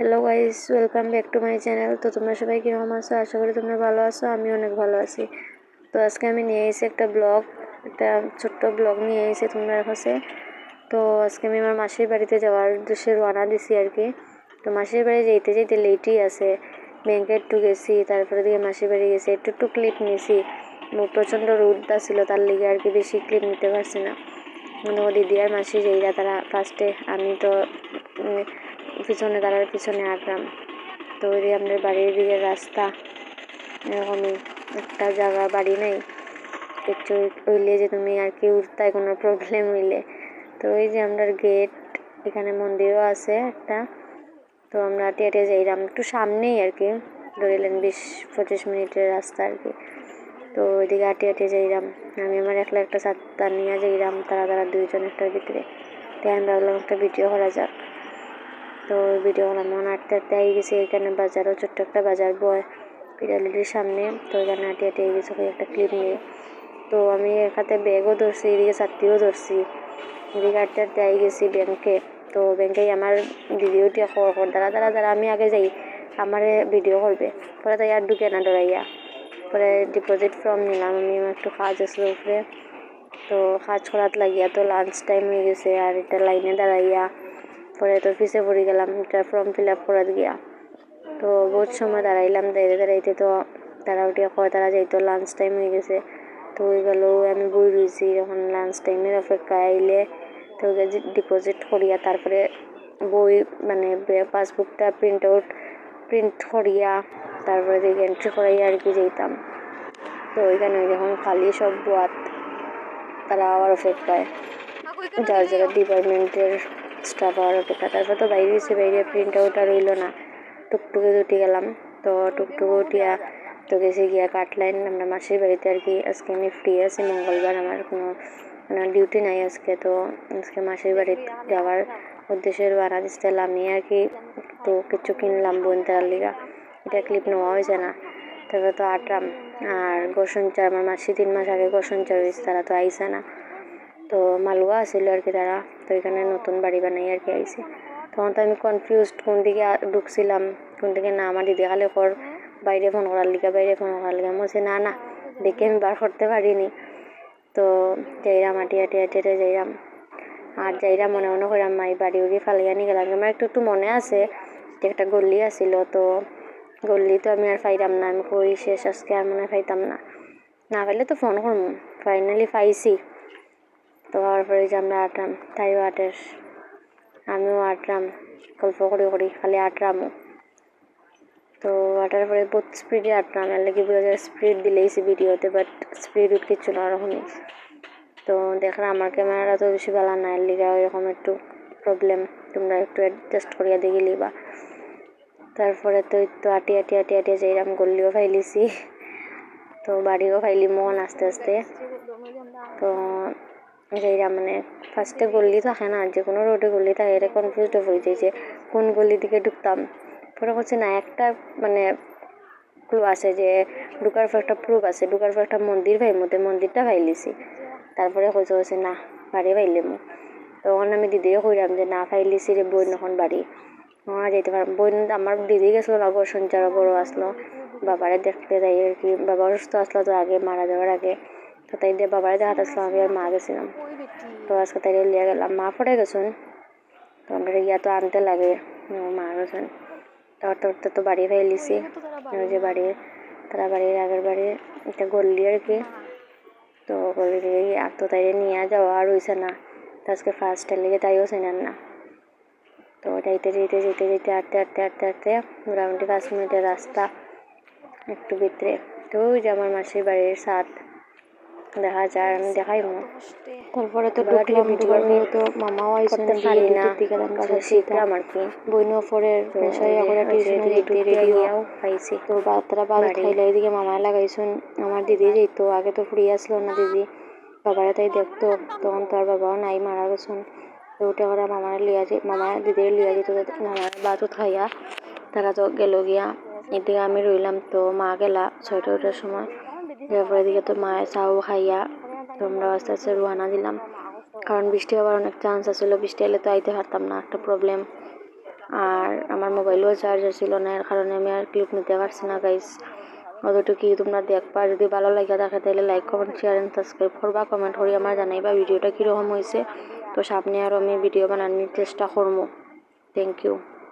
Hello guys welcome back to my channel তো তোমরা সবাই কীরকম আছো? আশা করি তোমরা ভালো আছো আমি অনেক ভালো আছি। তো আজকে আমি নিয়ে এসেছি একটা ব্লগ, একটা ছোট্ট ব্লগ নিয়ে এসেছি তোমরা কাছে। তো আজকে আমি আমার মাসির বাড়িতে যাওয়ার উদ্দেশ্যে রওনা দিছি আর কি। তো মাসির বাড়ি যেতে যেতে লেটই আছে। ব্যাংকে একটু গেছি, তারপরে দিকে মাসির বাড়ি গেছি। একটু একটু ক্লিপ নিয়েছি প্রচণ্ড রোদটা ছিল তার লিগে আর কি বেশি ক্লিপ নিতে পারছি না। দিদি আর মাসি যেইরা তারা ফার্স্টে আমি তো পিছনে দাঁড়ার পিছনে আঁকলাম তো ওই যে আমাদের বাড়ির দিকে রাস্তা। এরকমই একটা জায়গা, বাড়ি নেই। একটু হইলে যে তুমি আর কি উঠতে কোনো প্রবলেম হইলে। তো ওই যে আমরা গেট এখানে মন্দিরও আছে একটা। তো আমরা হাঁটিয়ে হাঁটিয়ে যাইলাম। একটু সামনেই আর কি ধরিলেন বিশ, পঁচিশ মিনিটের রাস্তা আর কি। তো ওইদিকে হাঁটিয়ে হাঁটিয়ে যাইলাম। আমি আমার একলা একটা ছাত্তা নিয়ে যাইলাম, তারা তারা দুইজন একটার ভিতরে। তাই আমি ভাবলাম একটা ভিডিও করা যাক। তো ভিডিও করলাম মনে হাঁটতে হাঁটতে আই গেছি, এখানে বাজারও ছোট্ট একটা বাজার বয় পিরালিটির সামনে। তো এখানে হাঁটিয়ে হাঁটিয়ে গেছি একটা ক্লিপ নিয়ে। তো আমি হাতে ব্যাগও ধরছি, এদিকে ছাত্রীও ধরছি। এদিকে হাঁটতে হাঁটতে আই গেছি ব্যাংকে তো ব্যাংকে আমার দিদিও টিয়া খবর কর দাঁড়া দাঁড়া দাঁড়া আমি আগে যাই। আমার ভিডিও করবে পরে তাই আর ঢুকে না ডরাইয়া পরে ডিপোজিট ফর্ম নিলাম, আমি আমার একটু কাজ আসলো উপরে তো কাজ করাত লাগিয়া তো লাঞ্চ টাইম হয়ে গেছে আর এটা লাইনে দাঁড়াইয়া। পরে তো অফিসে পড়ে গেলাম এটা ফর্ম ফিল আপ করাত গিয়া। তো বহুত সময় দাঁড়াইলাম দাঁড়িয়ে দাঁড়াইতে তো তারা উঠে কয় তারা যাইতো লাঞ্চ টাইম হয়ে গেছে তো ওই গেল আমি বই রয়েছি যখন লাঞ্চ টাইমের অপেক্ষা আইলে তো ডিপোজিট করিয়া তারপরে বই মানে পাসবুকটা প্রিন্ট আউট প্রিন্ট করিয়া তারপরে দেখি এন্ট্রি করাইয়া আর কি যেতাম। তো ওইখানে যখন খালি সব বোয়াত তারা আবার অপেক্ষায়। যার যারা ডিপার্টমেন্টের স্টাফ হওয়ার অপেক্ষা তারপর তো বাইরে এসে বাইরে প্রিন্ট আউট আর রইল না। টুকটুকে উঠে গেলাম। তো টুকটুকে উঠিয়া তো গেছি গিয়া কাটলাইন আমরা মাসির বাড়িতে আর কি, আজকে আমি ফ্রি আছি, মঙ্গলবার আমার কোনো মানে ডিউটি নাই আজকে। তো আজকে মাসির বাড়িতে যাওয়ার উদ্দেশ্যে রওনা দিচ্ছিল আমি আর কি। তো কিছু কিনলাম বোন লিগা। এটা ক্লিপ নেওয়া হয়েছে না। তারপরে তো আটরাম আর গোসঞ্চার আমার মাসি তিন মাস আগে গোসঞ্চার হয়েছে, তারা তো আইসে না। তো মালুয়া আসছিল আর কি তারা। তো এখানে নতুন বাড়ি বানাই আর কি আইসে তখন তো আমি কনফিউজড কোন দিকে ঢুকছিলাম, কোন দিকে না আমার দিদি খালি কর, বাইরে ফোন করার লিগা বাইরে ফোন করার লিগা। বলছি, না না, দেখে আমি বার করতে পারিনি। তো যাইরাম হাঁটি আটি হাঁটি হাঁটি যাইরাম। আর যাইরা মনে মনে করিলাম মাই বাড়ি উড়ি ফালিয়া নিয়ে গেলাম। আমার একটু একটু মনে আছে, যে একটা গল্লি আছিল, তো গল্লি তো আমি আর পাইলাম না। আমি কই, শেষ, আজকে আর মনে পাইতাম না। না পাইলে তো ফোন করব ফাইনালি পাইছি তো তারপরে যে আমরা আটরাম, তাইও আটের। আমিও আটরাম, গল্প করি করি, খালি আটরামও। তো আটার পরে বহুত স্পিডে আটরাম, এর লাগে বোঝা যায় স্পিড দিলেইছি ভিডিওতে বাট স্পিড উঠ কিচ্ছু না ওরকমই তো দেখলাম আমার ক্যামেরাটা তো বেশি ভালো না, এর লিগা এরকম একটু প্রবলেম তোমরা একটু অ্যাডজাস্ট করিয়া দেখে লিবা তারপরে তো তো আটি আটি আটি আটি যাইরাম গল্লিও ফাইলিছি। তো বাড়িও ফাইলি মন আস্তে আস্তে। যাইরা মানে ফার্স্টে গল্লি থাকে না যে কোনো রোডে গল্লি থাকে, এটা কনফিউজড হয়ে যায় যে কোন গল্লি দিকে ঢুকতাম। পরে হচ্ছে না, একটা মানে ক্লু আছে যে ঢুকার পর একটা প্রুফ আছে, ঢুকার পর একটা মন্দির ভাই মধ্যে মন্দিরটা ফাইলিছি তারপরে কইছে হচ্ছে না, বাড়ি ফাইলিম তখন আমি দিদিও কইলাম যে, না ফাইলিছি রে বই নখন বাড়ি। না যেতে পারলাম বই আমার দিদি গেছিল লগর সঞ্চার বড় আসলো। বাবারে দেখতে যাই আর কি, বাবা অসুস্থ আসলো তো আগে, মারা যাওয়ার আগে। তো তাই দিয়ে বাবারে দেখাতে আসলো আমি আর মা গেছিলাম। তো আজকে তাই লিয়ে গেলাম। মা পড়ে গেছেন তো আমরা ইয়া তো আনতে লাগে মা গেছেন তারপর তো তো বাড়ি ফেলিছি ওই যে বাড়ি তারা বাড়ির আগের বাড়ি একটা গল্লি আর কি। তো গল্লি আর তো তাই নিয়ে যাওয়া আর হইছে না। তো আজকে ফার্স্টের লেগে তাইও চেনেন না। তো যাইতে যেতে যেতে যেতে আটতে আটতে আটতে হাঁটতে মোটামুটি পাঁচ মিনিটের রাস্তা একটু ভিতরে তো ওই যে আমার মাসির বাড়ির সাথ দেখা যায় আমি দেখাই মো তারপরে তো ঢুকলাম ঢুকার পরে তো মামাও আইসেন পারি না শিখলাম আর কি। পরে টিউশন রেডিও পাইছি তো তারা বাদ খাইলে এদিকে মামা লাগাইছেন আমার দিদি যেত আগে তো ফ্রি আসলো না দিদি বাবারা তাই দেখতো তখন তো আর বাবাও নাই মারা গেছেন। তো ওটা করে মামার লিয়া যে মামা দিদির লিয়া যেত মামার বাতো খাইয়া তারা তো গেল গিয়া এদিকে আমি রইলাম তো মা গেলা ছয়টা ওটার সময়। তারপরে এদিকে তো মায়ের চাও খাইয়া আমরা আস্তে আস্তে রোয়ানা দিলাম। কারণ বৃষ্টি হওয়ার অনেক চান্স আছিল, বৃষ্টি এলে তো আইতে পারতাম না, একটা প্রবলেম আর আমার মোবাইলও চার্জার ছিল না, এর কারণে আমি আর ক্লিপ নিতে পারছি না গাইস অতটুকুই তোমরা দেখবা, যদি ভালো লাগে থাকে তাহলে like comment share and subscribe করবা কমেন্ট করি আমার জানাইবা ভিডিওটা কীরকম হয়েছে তো সামনে আরও আমি ভিডিও বানানোর চেষ্টা করব। Thank you